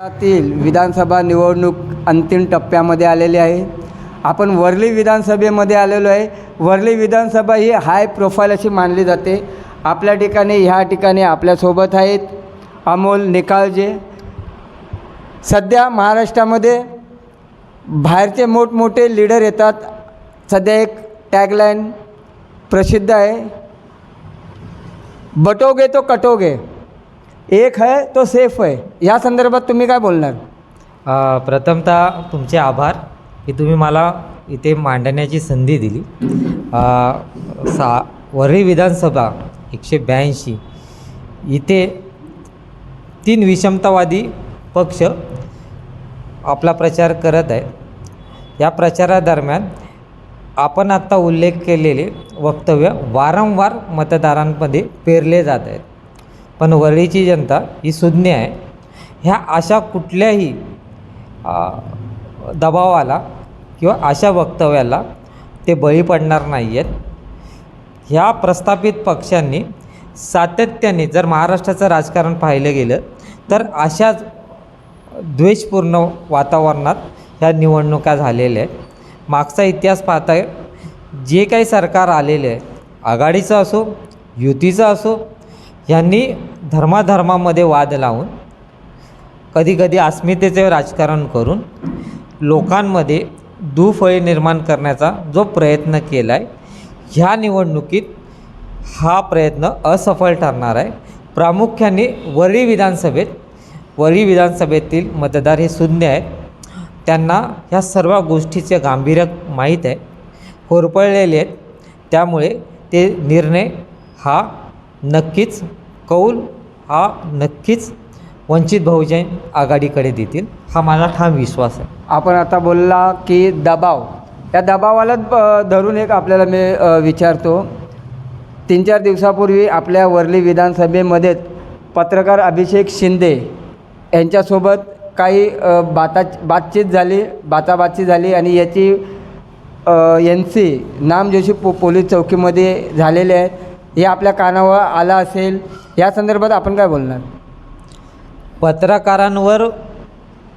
तील विधानसभा निवडणूक अंतिम टप्प्यामध्ये आलेली आहे. आपण वर्ली विधानसभेमध्ये आलेलो आहे. वर्ली विधानसभा ही हाय प्रोफाईल अशी मानली जाते. आपल्या ठिकाणी ह्या ठिकाणी आपल्यासोबत आहेत अमोल निकाळजे. सध्या महाराष्ट्रामध्ये बाहेरचे मोठमोठे लीडर येतात. सध्या एक टॅगलाईन प्रसिद्ध आहे. बटोगे तो कटोगे. एक है तो सेफ है. या संदर्भात तुम्ही काय बोलणार? अ, प्रथमतः तुमचे आभार की तुम्ही मला इथे मांडण्याची संधी दिली. अ, सा वरळी विधानसभा एकशे ब्याऐंशी इथे तीन विषमतावादी पक्ष आपला प्रचार करत आहेत. या प्रचारादरम्यान आपण आत्ता उल्लेख केलेले वक्तव्य वारंवार मतदारांमध्ये पेरले जात आहेत. पण वरळीची जनता ही सुज्ञ आहे. ह्या अशा कुठल्याही दबावाला किंवा अशा वक्तव्याला ते बळी पडणार नाही आहेत ह्या प्रस्थापित पक्षांनी सातत्याने जर महाराष्ट्राचं राजकारण पाहिलं गेलं तर अशाच द्वेषपूर्ण वातावरणात ह्या निवडणुका झालेल्या आहेत. मागचा इतिहास पाहता जे काही सरकार आलेले आहे आघाडीचं असो युतीचं असो ह्यांनी धर्माधर्मामध्ये वाद लावून कधीकधी अस्मितेचे राजकारण करून लोकांमध्ये दुफळी निर्माण करण्याचा जो प्रयत्न केला आहे ह्या निवडणुकीत हा प्रयत्न असफल ठरणार आहे. प्रामुख्याने वरळी विधानसभेत वरळी विधानसभेतील मतदार हे शून्य आहेत. त्यांना ह्या सर्व गोष्टीचे गांभीर्य माहीत आहे. होरपळलेले आहेत. त्यामुळे ते निर्णय हा नक्कीच कौल हा नक्कीच वंचित बहुजन आघाडीकडे देतील हा माझा ठाम विश्वास आहे. आपण आता बोलला की दबाव. या दबावालाच धरून एक आपल्याला मी विचारतो. तीन चार दिवसापूर्वी आपल्या वर्ली विधानसभेमध्येच पत्रकार अभिषेक शिंदे यांच्यासोबत काही बाता बातचीत झाली बाताबातची झाली आणि याची एन सी नामजोशी पो पोलीस चौकीमध्ये झालेले आहेत हे आपल्या कानावर आलं असेल. या संदर्भात आपण काय बोलणार? पत्रकारांवर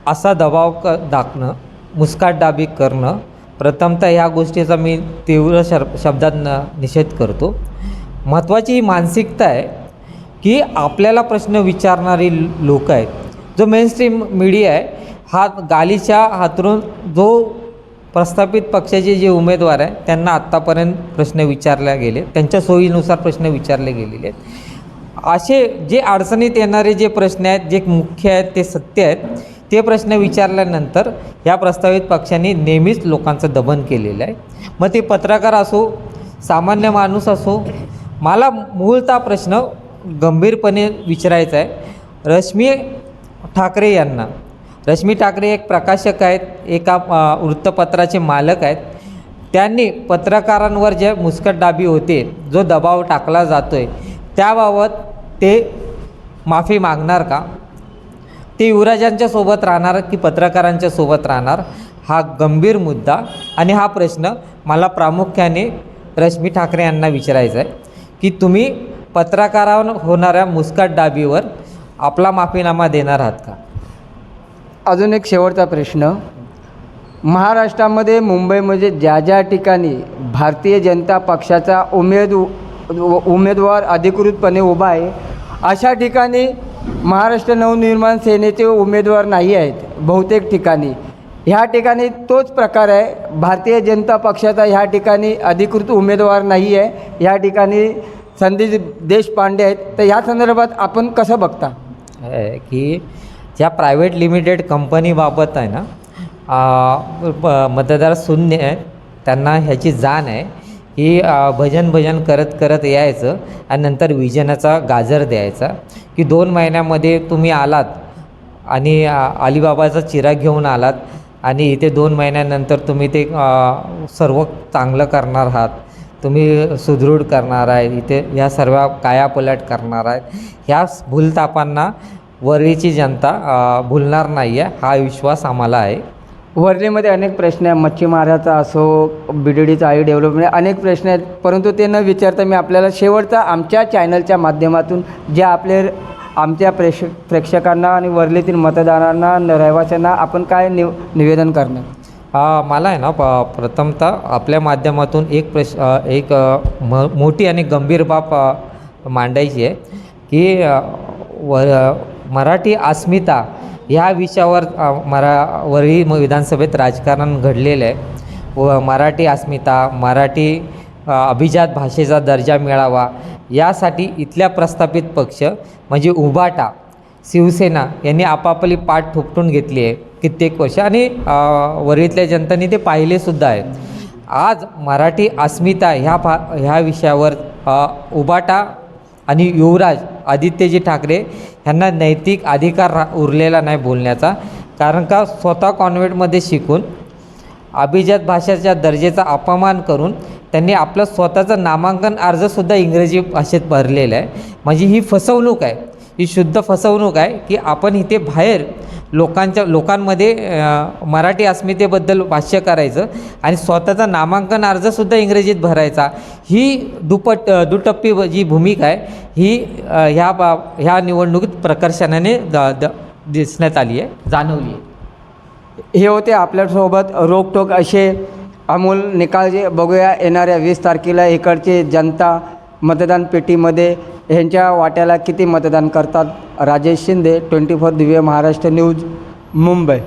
असा दबाव क दाखणं मुस्काट डाबी करणं प्रथमतः ह्या गोष्टीचा मी तीव्र शर शब्दात न निषेध करतो. महत्त्वाची ही मानसिकता आहे की आपल्याला प्रश्न विचारणारी लोक आहेत. जो मेनस्ट्रीम मीडिया आहे हा गालीच्या हातरून जो प्रस्थापित पक्षाचे जे उमेदवार आहे त्यांना आत्तापर्यंत प्रश्न विचारले गेले त्यांच्या सोयीनुसार प्रश्न विचारले गेलेले आहेत. असे जे अडचणीत येणारे जे प्रश्न आहेत जे मुख्य आहेत ते सत्य आहेत ते प्रश्न विचारल्यानंतर या प्रस्तावित पक्षांनी नेहमीच लोकांचं दमन केलेलं आहे. मग ते पत्रकार असो सामान्य माणूस असो मला मूळता प्रश्न गंभीरपणे विचारायचा आहे. रश्मी ठाकरे यांना रश्मी ठाकरे एक प्रकाशक आहेत एका वृत्तपत्राचे मालक आहेत. त्यांनी पत्रकारांवर जे मुस्कट डाबी होते जो दबाव टाकला जातो आहे त्याबाबत ते माफी मागणार का? ते युवराजांच्या सोबत राहणार की पत्रकारांच्या सोबत राहणार? हा गंभीर मुद्दा आणि हा प्रश्न मला प्रामुख्याने रश्मी ठाकरे यांना विचारायचा आहे की तुम्ही पत्रकारावर होणाऱ्या मुस्कटदाबीवर आपला माफीनामा देणार आहात का? अजून एक शेवटचा प्रश्न. महाराष्ट्रामध्ये मुंबईमध्ये ज्या ज्या ठिकाणी भारतीय जनता पक्षाचा उमेद उमेदवार अधिकृतपणे उभा आहे अशा ठिकाणी महाराष्ट्र नवनिर्माण सेनेचे उमेदवार नाही आहेत बहुतेक ठिकाणी. ह्या ठिकाणी तोच प्रकार आहे. भारतीय जनता पक्षाचा ह्या ठिकाणी अधिकृत उमेदवार नाही आहे. ह्या ठिकाणी संदीप देशपांडे आहेत. तर ह्या संदर्भात आपण कसं बघता? की ज्या प्रायव्हेट लिमिटेड कंपनीबाबत आहे ना मतदार शून्य आहेत त्यांना ह्याची जाण आहे. की भजन भजन करत करत यायचं आणि नंतर विजनाचा गाजर द्यायचा की दोन महिन्यामध्ये तुम्ही आलात आणि अलिबाबाचा चिराग घेऊन आलात आणि इथे दोन महिन्यानंतर तुम्ही ते सर्व चांगलं करणार आहात तुम्ही सुदृढ करणार आहे इथे ह्या सर्व कायापलट करणार आहेत. ह्या भूलतापांना वरळीची जनता भुलणार नाही आहे हा विश्वास आम्हाला आहे. वर्धेमध्ये अनेक प्रश्न आहे मच्छीमाराचा असो बी डी डीचा आई डेव्हलपमेंट म्हणजे अनेक प्रश्न आहेत. परंतु ते न विचारता मी आपल्याला शेवटचा आमच्या चॅनलच्या माध्यमातून जे आपले आमच्या प्रेक्ष प्रेक्षकांना आणि वर्लीतील मतदारांना रहिवाशांना आपण काय निव निवेदन करणार? आ, मला आहे ना प प्रथमतः आपल्या माध्यमातून एक प्रश एक म मोठी आणि गंभीर बाब मांडायची आहे की व मराठी अस्मिता ह्या विषयावर मरावरही मरा म- विधानसभेत राजकारण घडलेलं आहे. व मराठी अस्मिता मराठी अभिजात भाषेचा दर्जा मिळावा यासाठी इथल्या प्रस्थापित पक्ष म्हणजे उबाटा शिवसेना यांनी आपापली पाठ ठोपटून घेतली आहे कित्येक वर्ष. आणि वरळीतल्या जनतेने ते पाहिलेसुद्धा आहे. आज मराठी अस्मिता ह्या भा ह्या विषयावर उबाटा आणि युवराज आदित्यजी ठाकरे ह्यांना नैतिक अधिकार रा उरलेला नाही बोलण्याचा. कारण का? स्वतः कॉन्व्हेंटमध्ये शिकून अभिजात भाषेच्या दर्जेचा अपमान करून त्यांनी आपलं स्वतःचं नामांकन अर्जसुद्धा इंग्रजी भाषेत भरलेलं आहे. म्हणजे ही फसवणूक आहे. ही शुद्ध फसवणूक आहे की आपण इथे बाहेर लोकांच्या लोकांमध्ये मराठी अस्मितेबद्दल भाष्य करायचं आणि स्वतःचा नामांकन अर्जसुद्धा इंग्रजीत भरायचा. ही दुपट दुटप्पी जी भूमिका आहे ही ह्या बा ह्या निवडणुकीत प्रकर्षाने द द दिसण्यात आली आहे जाणवली आहे. हे होते आपल्यासोबत रोकटोक असे अमोल निकाल जे बघूया येणाऱ्या वीस तारखेला इकडचे जनता मतदान पेटीमध्ये ह्यांच्या वाट्याला किती मतदान करतात? Rajesh Shinde twenty four Divya Maharashtra news Mumbai.